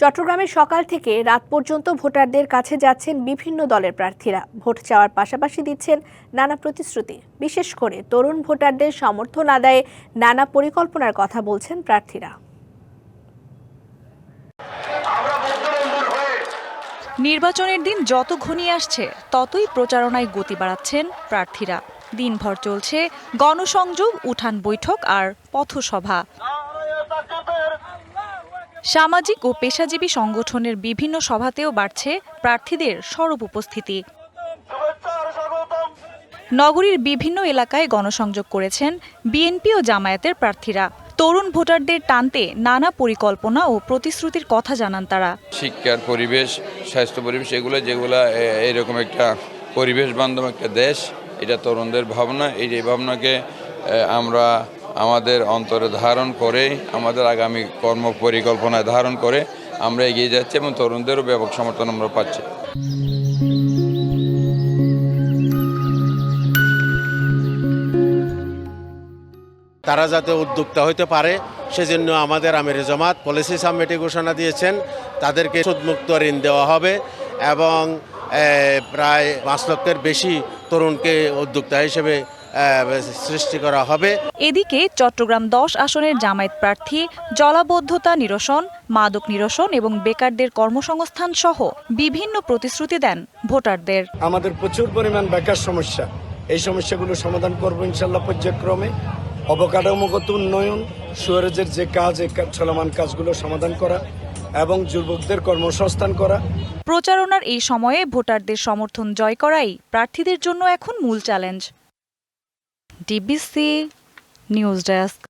চট্টগ্রামে সকাল থেকে রাত পর্যন্ত ভোটারদের কাছে যাচ্ছেন বিভিন্ন দলের প্রার্থীরা। ভোট চাওয়ার পাশাপাশি দিচ্ছেন নানা প্রতিশ্রুতি। বিশেষ করে তরুণ ভোটারদের সমর্থন আদায়ে নানা পরিকল্পনার কথা বলছেন প্রার্থীরা। নির্বাচনের দিন যত ঘনিয়ে আসছে ততই প্রচারণায় গতি বাড়াচ্ছেন প্রার্থীরা। দিনভর চলছে গণসংযোগ উঠান বৈঠক আর পথসভা। সামাজিক ও পেশাজীবী সংগঠনের বিভিন্ন সভাতেও বাড়ছে প্রার্থীদের সরব উপস্থিতি। নগরীর বিভিন্ন এলাকায় গণসংযোগ করেছেন বিএনপি ও জামায়াতের প্রার্থীরা। তরুণ ভোটারদের টানতে নানা পরিকল্পনা ও প্রতিশ্রুতির কথা জানান তারা। শিক্ষার পরিবেশ, স্বাস্থ্য পরিবেশ, এগুলো যেগুলো, এ- এইরকম একটা পরিবেশ বান্ধব একটা দেশ, এটা তরুণদের ভাবনা, এই যে ভাবনাকে আমরা আমাদের অন্তরে ধারণ করে, আমাদের আগামী কর্ম পরিকল্পনায় ধারণ করে আমরা এগিয়ে যাচ্ছি এবং তরুণদেরও ব্যাপক সমর্থন আমরা পাচ্ছি। তারা যাতে উদ্যোক্তা হইতে পারে, সেজন্য আমাদের আমির জমাত পলিসি সাবমিটে ঘোষণা দিয়েছেন। তাদেরকে সুদমুক্ত ঋণ দেওয়া হবে এবং প্রায় পাঁচ লক্ষের বেশি তরুণকে উদ্যোক্তা হিসেবে সৃষ্টি করা হবে। এদিকে চট্টগ্রাম দশ আসনের জামায়াত প্রার্থী জলাবদ্ধতা নিরসন মাদক নিরসন এবং বেকারদের কর্মসংস্থান সহ বিভিন্ন প্রতিশ্রুতি দেন ভোটারদের। আমাদের প্রচুর পরিমাণ বেকার সমস্যা। এই সমস্যাগুলো সমাধান করব ইনশাল্লাহ পর্যায়ক্রমে। অবকাঠামোগত উন্নয়ন সুয়ারেজের যে কাজ চলমান কাজগুলো সমাধান করা এবং যুবকদের কর্মসংস্থান করা। প্রচারণার এই সময়ে ভোটারদের সমর্থন জয় করাই প্রার্থীদের জন্য এখন মূল চ্যালেঞ্জ। DBC news desk.